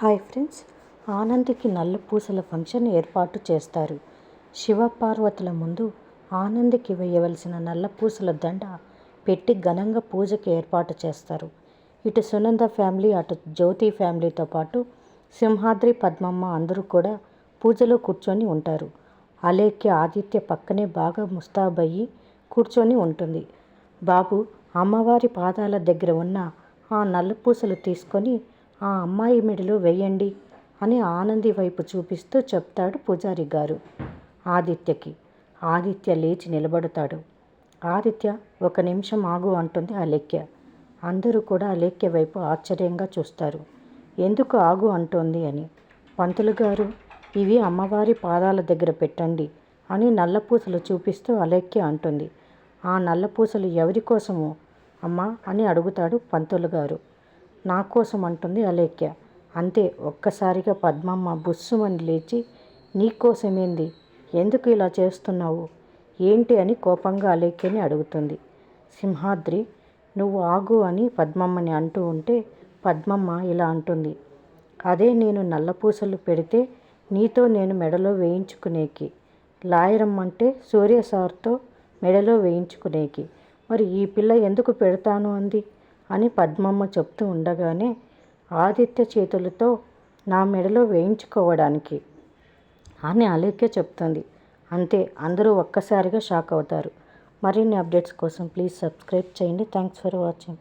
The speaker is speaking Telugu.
Hi friends. ఆనందికి నల్ల పూసల ఫంక్షన్ ఏర్పాటు చేస్తారు. శివపార్వతుల ముందు ఆనందికి వేయవలసిన నల్ల పూసల దండ పెట్టి ఘనంగా పూజకి ఏర్పాటు చేస్తారు. ఇటు సునంద ఫ్యామిలీ అటు జ్యోతి ఫ్యామిలీతో పాటు సింహాద్రి పద్మమ్మ అందరూ కూడా పూజలో కూర్చొని ఉంటారు. అలేఖ్య ఆదిత్య పక్కనే బాగా ముస్తాబయ్యి కూర్చొని ఉంటుంది. బాబు అమ్మవారి పాదాల దగ్గర ఉన్న ఆ నల్ల పూసలు తీసుకొని ఆ అమ్మాయి మెడలో వేయండి అని ఆనంది వైపు చూపిస్తూ చెప్తాడు పూజారి గారు. ఆదిత్యకి. ఆదిత్య లేచి నిలబడతాడు. ఆదిత్య ఒక నిమిషం ఆగు అంటుంది అలేఖ్య. అందరూ కూడా అలేఖ్య వైపు ఆశ్చర్యంగా చూస్తారు. ఎందుకు ఆగు అంటోంది అని. పంతులు గారు ఇవి అమ్మవారి పాదాల దగ్గర పెట్టండి అని నల్లపూసలు చూపిస్తూ అలేఖ్య అంటుంది. ఆ నల్లపూసలు ఎవరి కోసము? అమ్మా అని అడుగుతాడు పంతులు గారు. నా కోసం అంటుంది అలేఖ్య. అంతే ఒక్కసారిగా పద్మమ్మ బుస్సుమని లేచి నీకోసమేంది ఎందుకు ఇలా చేస్తున్నావు? ఏంటి అని కోపంగా అలేఖ్యని అడుగుతుంది. సింహాద్రి నువ్వు ఆగు అని పద్మమ్మని అంటూ ఉంటే పద్మమ్మ ఇలా అంటుంది. అదే నేను నల్లపూసలు పెడితే నీతో నేను మెడలో వేయించుకునేకి. లాయరమ్మంటే సూర్య సార్తో మెడలో వేయించుకునేకి. మరి ఈ పిల్ల ఎందుకు పెడతాను అంది? అని పద్మమ్మ చెప్తూ ఉండగానే ఆదిత్య చేతులతో నా మెడలో వేయించుకోవడానికి అని అలేఖ్య చెప్తుంది. అంతే అందరూ ఒక్కసారిగా షాక్ అవుతారు. మరిన్ని అప్డేట్స్ కోసం ప్లీజ్ సబ్స్క్రైబ్ చేయండి. Thanks for watching.